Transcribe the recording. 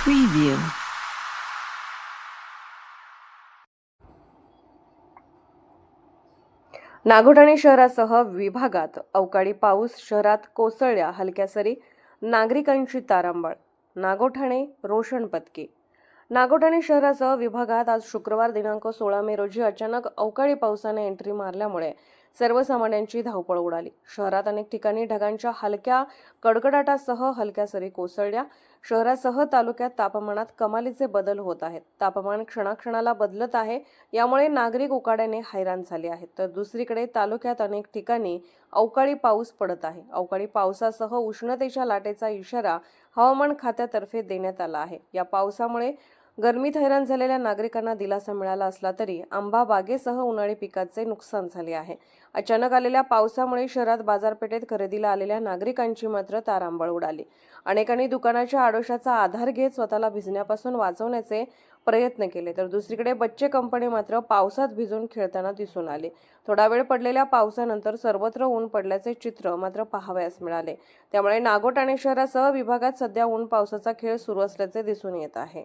Preview. Nagothane शहरासह विभागात अवकाळी पाऊस शहरात कोसळल्या हलक्या सरी नागरिकांची तारांबळ नागोठाणे रोशन पत्की नागोठाणे शहरासह विभागात आज शुक्रवार दिनांक सोळा मे रोजी अचानक अवकाळी पावसाने एंट्री मारल्यामुळे सर्वसामान्यांची धावपळ उडाली. शहरात अनेक ठिकाणी ढगांच्या हलक्या कडकडाटासह हलक्या सरी कोसळल्या. शहरासह तालुक्यात तापमानात कमालीचे बदल होत आहेत. तापमान क्षणाक्षणाला बदलत आहे. यामुळे नागरिक उकाड्याने हैराण झाले आहेत. तर दुसरीकडे तालुक्यात अनेक ठिकाणी अवकाळी पाऊस पडत आहे. अवकाळी पावसासह उष्णतेच्या लाटेचा इशारा हवामान खात्यातर्फे देण्यात आला आहे. या पावसामुळे गरमीत हैराण झालेल्या नागरिकांना दिलासा मिळाला असला तरी आंबा बागेसह उन्हाळी पिकाचे नुकसान झाले आहे. अचानक आलेल्या पावसामुळे शहरात बाजारपेठेत खरेदीला आलेल्या नागरिकांची मात्र तारांबळ उडाली. अनेकांनी दुकानाच्या आडोशाचा आधार घेत स्वतःला भिजण्यापासून वाचवण्याचे प्रयत्न केले तर दुसरीकडे बच्चे कंपनी मात्र पावसात भिजून खेळताना दिसून आले. थोडा वेळ पडलेल्या पावसानंतर सर्वत्र ऊन पडल्याचे चित्र मात्र पाहावयास मिळाले. त्यामुळे नागोठाणे शहरासह विभागात सध्या ऊन पावसाचा खेळ सुरू असल्याचे दिसून येत आहे.